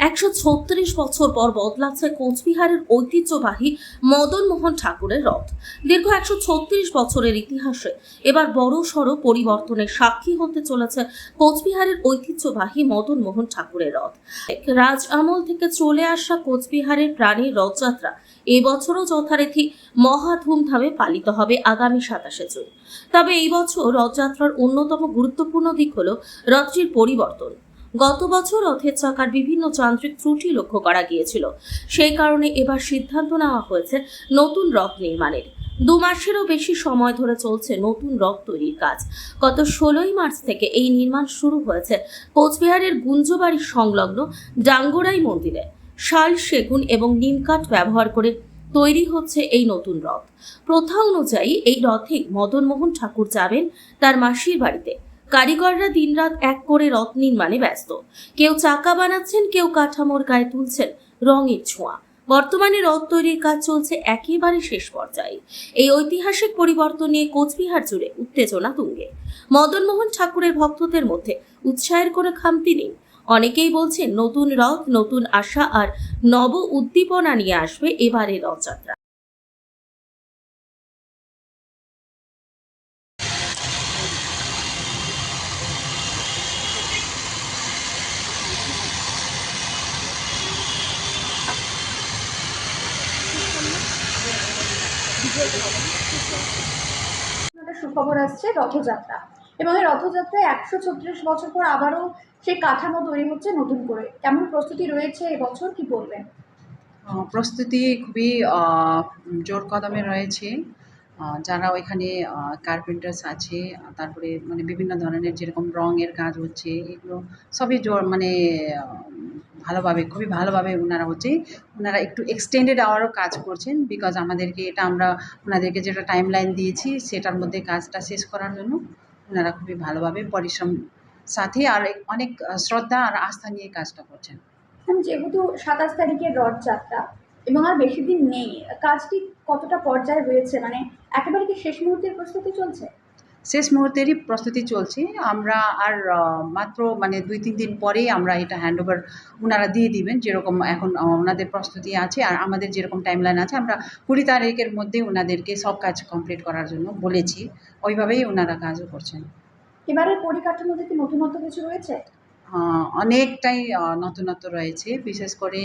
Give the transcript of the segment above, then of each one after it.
একশো ছত্রিশ বছর পর বদলাচ্ছে কোচবিহারের ঐতিহ্যবাহী মদন মোহন ঠাকুরের রথ। দীর্ঘ একশো ছত্রিশ বছরের ইতিহাসে এবার বড় সড় পরিবর্তনের সাক্ষী হতে চলেছে কোচবিহারের ঐতিহ্যবাহী মদন মোহন ঠাকুরের রথ। রাজ আমল থেকে চলে আসা কোচবিহারের প্রাণীর রথযাত্রা এবছরও যথারীতি মহা ধুমধামে পালিত হবে আগামী সাতাশে জুন। তবে এই বছর রথযাত্রার অন্যতম গুরুত্বপূর্ণ দিক হল রথটির পরিবর্তন। গত বছর রথের চাকার বিভিন্ন যান্ত্রিক ত্রুটি লক্ষ্য করা গিয়েছিল। সেই কারণে এবার সিদ্ধান্ত নেওয়া হয়েছে নতুন রথ নির্মাণের। দু মাসেরও বেশি সময় ধরে চলছে নতুন রথ তৈরির কাজ। গত ষোলোই মার্চ থেকে এই নির্মাণ শুরু হয়েছে কোচবিহারের গুঞ্জবাড়ির সংলগ্ন ডাঙ্গোরাই মন্দিরে। শাল, সেগুন এবং নিমকাঠ ব্যবহার করে তৈরি হচ্ছে এই নতুন রথ। প্রথা অনুযায়ী এই রথে মদনমোহন ঠাকুর যাবেন তার মাসির বাড়িতে। কারিগররা দিনরাত এক করে রথ নির্মাণে ব্যস্ত। কেউ চাকা বানাচ্ছেন, কেউ কাঠামোর গায়ে তুলছেন রঙের ছোঁয়া। বর্তমানে রথ তৈরির কাজ চলছে একেবারে শেষ পর্যায়ে। এই ঐতিহাসিক পরিবর্তন নিয়ে কোচবিহার জুড়ে উত্তেজনা তুঙ্গে। মদনমোহন ঠাকুরের ভক্তদের মধ্যে উৎসাহের কোনো খামতি নেই। অনেকেই বলছেন, নতুন রথ, নতুন আশা আর নব উদ্দীপনা নিয়ে আসবে এবারের রথযাত্রা। সুখবর আসছে, রথযাত্রা। এবং এই রথযাত্রায় একশো ছত্রিশ বছর পর আবারও সেই কাঠামো তৈরি হচ্ছে নতুন করে। কেমন প্রস্তুতি রয়েছে এবছর, কি বলবেন? প্রস্তুতি খুবই জোর কদমে রয়েছে। যারা ওইখানে কার্পেন্টার্স আছে, তারপরে মানে বিভিন্ন ধরনের যেরকম রঙের কাজ হচ্ছে, এগুলো সবই জোর মানে ভালোভাবে, খুবই ভালোভাবে ওনারা হচ্ছে ওনারা একটু এক্সটেন্ডেড আওয়ারও কাজ করছেন বিকজ আমাদেরকে এটা আমরা ওনাদেরকে যেটা টাইম লাইন দিয়েছি, সেটার মধ্যে কাজটা শেষ করার জন্য ওনারা খুবই ভালোভাবে পরিশ্রম সাথে আর অনেক শ্রদ্ধা আর আস্থা নিয়ে কাজটা করছেন। যেহেতু সাতাশ তারিখের রথযাত্রা এবং আর বেশি দিন নেই, কাজটি কতটা পর্যায়ে রয়েছে মানে একেবারে কি শেষ মুহূর্তের প্রস্তুতি চলছে? শেষ মুহূর্তেরই প্রস্তুতি চলছে। আমরা আর মাত্র মানে দুই, তিন দিন পরেই আমরা এটা হ্যান্ডওভার ওনারা দিয়ে দিবেন, যেরকম এখন ওনাদের প্রস্তুতি আছে আর আমাদের যেরকম টাইম লাইন আছে, আমরা কুড়ি তারিখের মধ্যে ওনাদেরকে সব কাজ কমপ্লিট করার জন্য বলেছি। ওইভাবেই ওনারা কাজও করছেন। এবারের পরিকাঠামোতে কি নতুনত্ব কিছু রয়েছে? অনেকটাই নতুনত্ব রয়েছে। বিশেষ করে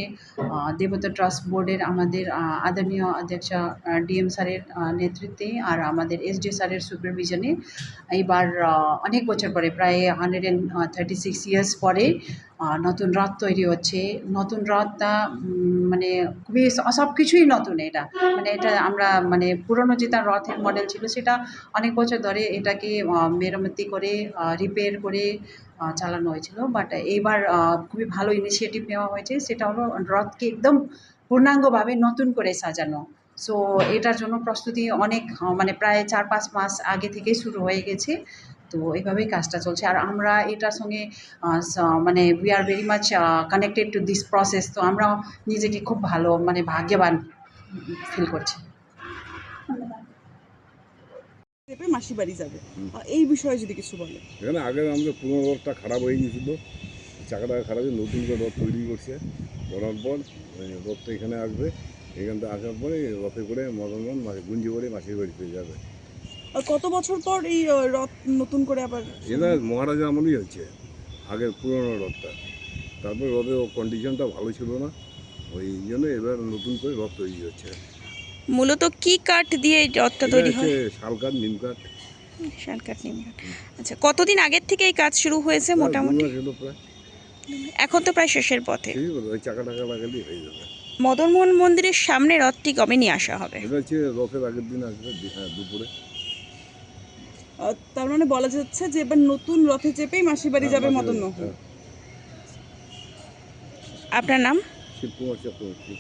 দেবতা ট্রাস্ট বোর্ডের আমাদের আদরণীয় অধ্যক্ষ ডিএম স্যারের নেতৃত্বে আর আমাদের এসডি স্যারের সুপারভিশনে এইবার অনেক বছর পরে, প্রায় hundred and thirty six years পরে নতুন রথ তৈরি হচ্ছে। নতুন রথটা মানে খুবই সব কিছুই নতুন এটা। মানে এটা আমরা মানে পুরনো যে তার রথের মডেল ছিল সেটা অনেক বছর ধরে এটাকে মেরামতি করে রিপেয়ার করে চালানো হয়েছিল। বাট এইবার খুবই ভালো ইনিশিয়েটিভ নেওয়া হয়েছে। সেটা হলো রথকে একদম পূর্ণাঙ্গভাবে নতুন করে সাজানো। সো এটার জন্য প্রস্তুতি অনেক মানে প্রায় চার পাঁচ মাস আগে থেকেই শুরু হয়ে গেছে। তো এইভাবেই কাজটা চলছে। আর আমরা এটার সঙ্গে মানে we are very much connected to this process তো আমরা নিজেকে খুব ভালো মানে ভাগ্যবান ফিল করছি। ধন্যবাদ মাসি বাড়ি যাবে। এই বিষয়ে যদি কিছু বলে এখানে আগে আমাদের পুরোনো রথটা খারাপ হয়ে গিয়েছিল। চাকাটা খারাপ হয়ে নতুন করে রথ তৈরি করছে। করার পর রথটা এখানে আসবে। এখান থেকে আসার পরে রথে করে মদনগঞ্জ মাসে গুঞ্জি করে মাসির বাড়ি পেয়ে যাবে। কত বছর পর এই রথ নতুন করে আবার এটা মহারাজা আমলই হচ্ছে আগের পুরোনো রথটা। তারপরে রথের কন্ডিশনটা ভালো ছিল না ওই জন্য এবার নতুন করে রথ তৈরি হচ্ছে। মূলত কি কাঠ দিয়ে এই রথটা তৈরি হচ্ছে হয়? শাল কাঠ নিম কাঠ। শাল কাঠ নিম কাঠ। আচ্ছা কতদিন আগের থেকে এই কাজ শুরু হয়েছে মোটামুটি? এখন তো প্রায় শেষের পথে। চাকা টাকা লাগালেই হয়ে যাবে। মদনমোহন মন্দিরের সামনে রথটি কবে নিয়ে আসা হবে? এটা হচ্ছে রথের আগের দিন আসবে হ্যাঁ দুপুরে। তার মানে বলা যাচ্ছে যে এবার নতুন রথে চেপেই মাসি বাড়ি যাবে হ্যাঁ, মদন মোহন আপনার নাম? শিবকুমার চক্রবর্তী।